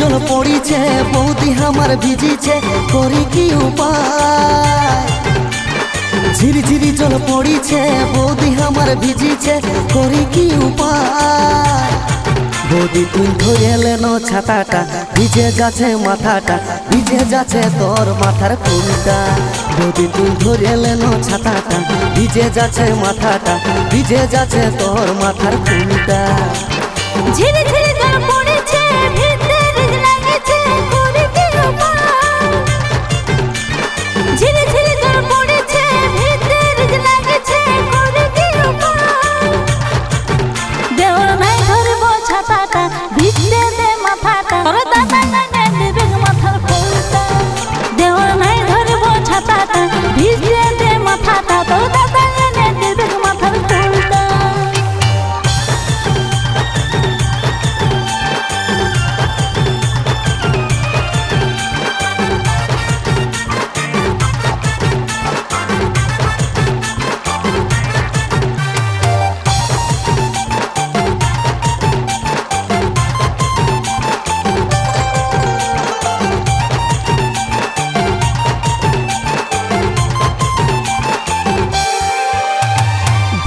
জল পড়িছে, বৌদি আমার ভিজিছে, করি কি উপায়? ঝিরি ঝিরি জল পড়িছে, বৌদি আমার ভিজিছে, করি কি উপায়? বৌদি তুই ধরে ছাতাটা, ভিজে যাচ্ছে মাথাটা, ভিজে যাচ্ছে তোর মাথার ফুলটা বৌদি তুই ধরে ছাতাটা, ভিজে যাচ্ছে মাথাটা, ভিজে যাচ্ছে তোর মাথার ফুলটা ঝিরি ঝিরি জল ছাতাটা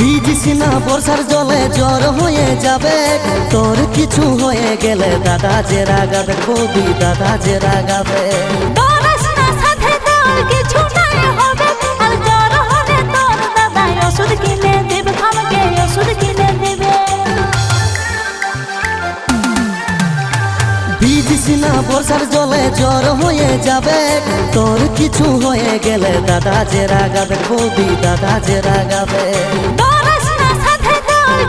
ভিজিস না বর্ষার জলে জ্বর হয়ে যাবে। তোর কিছু হয়ে গেলে দাদা যে রাগাবে বৌদি দাদা যে রাগাবে। ভিজিস না বর্ষার জলে জ্বর হয়ে যাবে। তোর কিছু হয়ে গেলে দাদা যে রাগাবে বৌদি দাদা যে রাগাবে।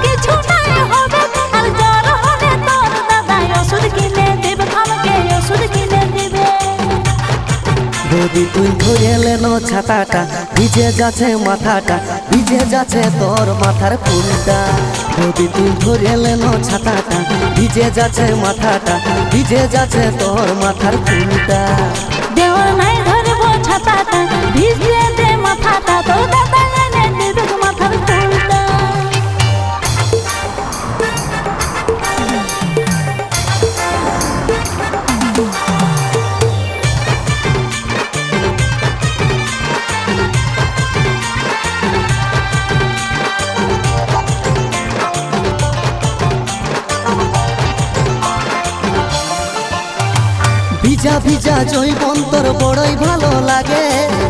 কিছু নাই হবে আর জ্বর হলে তোর দাদা ওষুধ কিনে দেবে আমাকে ওষুধ কিনে দেবে। বৌদি তুই ধরে এলেন ছাতাটা ভিজে যাচ্ছে মাথাটা ভিজে যাচ্ছে তোর মাথার ফুলটা বৌদি তুই ধরে এলেন ছাতাটা ভিজে যাচ্ছে মাথাটা ভিজে যাচ্ছে তোর মাথার ফুলটা দেওয়ার নাই ধরবো ছাতাটা ভিজিয়ে দে মাথাটা তোর ভিজা ভিজা জৈবন তোর বড়ই ভালো লাগে।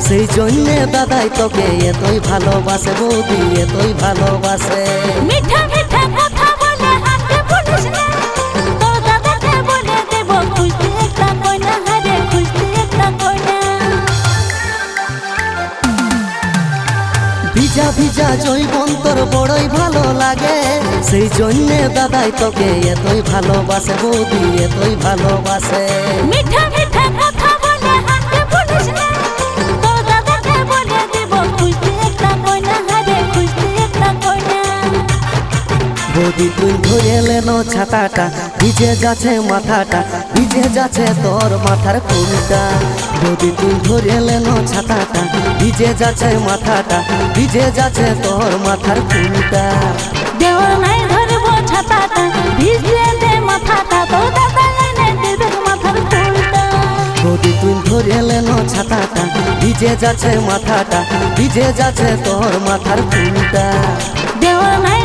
সেই জন্যে দাদাই তোকে এতই ভালোবাসে, বৌদি এতই ভালোবাসে। মিঠা ভিজা ভিজা জৈবন তোর বড়ই ভালো লাগে। সেই জন্যে দাদাই তোকে এতই ভালোবাসে বৌদি এতই ভালোবাসে। মিঠা মিঠা কথা বলে হাতে পুলিশ না। তোর দাদাকে বলে দেব খুঁজতে একটা কইনা হারে খুঁজতে একটা কইনা বৌদি তুই ধরে এলেন ছাতাটা ভিজে যাচ্ছে মাথাটা ভিজে যাচ্ছে তোর মাথার ফুলটা বৌদি তুই ধরে এলেন ছাতাটা ভিজে যাচ্ছে মাথাটা ভিজে যাচ্ছে তোর মাথার ফুলটা দেওয়ার নাই ধরবো ছাতাটা ভিজিয়ে দে মাথাটা তোর দাদা মাথার ফুলটা বৌদি তুই ধরে এলেন ছাতাটা ভিজে যাচ্ছে মাথাটা ভিজে যাচ্ছে তোর মাথার ফুলটা দেওয়ার নাই